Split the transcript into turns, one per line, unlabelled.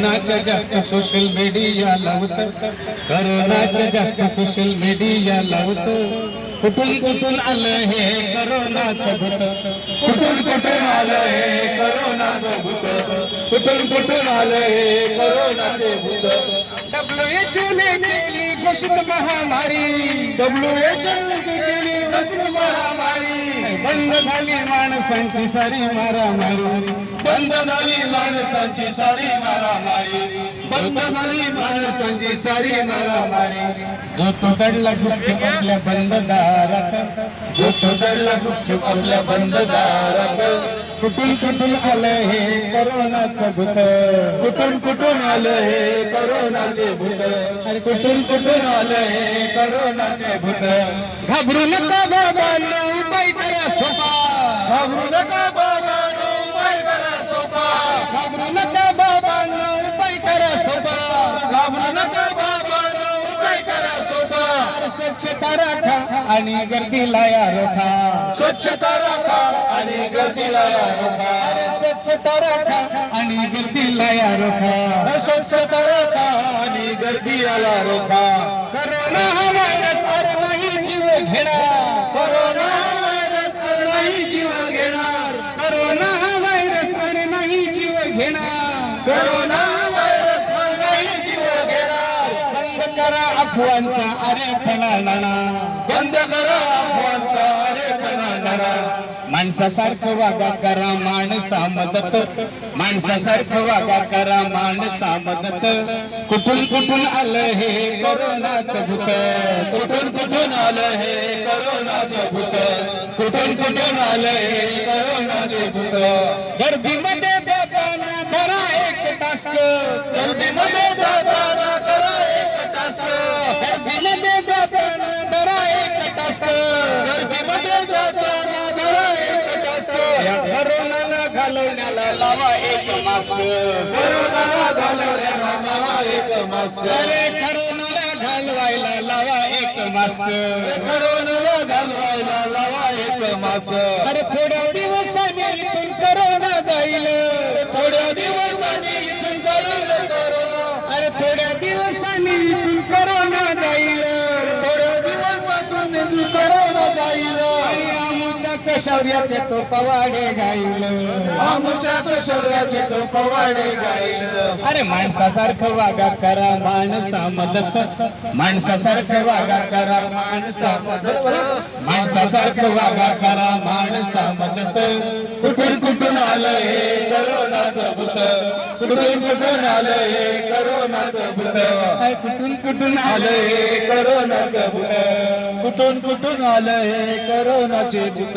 करोनाच्या जास्त social media लावत. करोनाच्या जास्त सोशल मीडिया लावत. कुठून कुठून आलं हे करोनाचं भूत? कुठून कुठून आलं हे करोनाचं भूत? कुठून कुठून आलं हे करोनाचे भूत? डब्ल्यू ने केली घोषित महामारी. डब्ल्यू ने केली घोषित महामारी. बंद झाली माणसांची सारी मारामारी. बंद झाली माणसांची सारी मारामारी. बंद झाली माणसांची सारी मारामारी. जो तो दडला गुपचूप आपल्या बंद दारात जो तो दडला गुपचूप आपल्या बंद दारात कुठून कुठून आलं हे करोनाचं भूत. कुठून कुठून आलं हे करोनाचे भूत. कुठून कुठून आलं हे करोनाचे भूत. घाबरू नका बाबा स्वच्छता राखा आणि गर्दीला या रोखा. स्वच्छता राखा आणि गर्दीला या रोखा. अरे स्वच्छता राखा आणि गर्दीला या रोखा. स्वच्छता राखा आणि गर्दीला रोखा. करोना हा व्हायरस अरे नाही जीव घेणार. करोना हा व्हायरस नाही जीव घेणार. करोना हा व्हायरस अरे नाही जीव घेणार. करोना करा अफवांचा अरे फणाणा बंद करा अफवांचा अरे फणाणा माणसासारखं वागा करा माणसा मदत. माणसासारखं वागा करा माणसा मदत. कुठून कुठून आलं हे करोनाच भूत? कुठून कुठून आलं हे करोनाच भूत? कुठून कुठून आलं हे करोनाचे भूत? गर्दीमध्ये जाताना करा एक टास्क गर्दीमध्ये करोनाला घालवण्याला लावा एक मास्क. करोनाला घालवण्याला लावा एक मास्क. अरे करोनाला घालवायला लावा एक मास्क. करोनाला घालवायला लावा एक मास्क. आमुच्याच शौर्याचे तो पवाडे गाईल. आमुच्याच शौर्याचे तो पवाडे गाईल. अरे माणसासारखं वागा करा माणसा मदत. माणसासारखं वागा करा माणसा मदत. माणसासारखं वागा करा माणसा मदत. कुठून कुठून आलं हे करोनाचं भूत? कुठून कुठून आलं हे करोनाचं भूत? कुठून कुठून आलं हे करोनाचं भूत? कुठून कुठून आलंय हे करोनाचे भूत.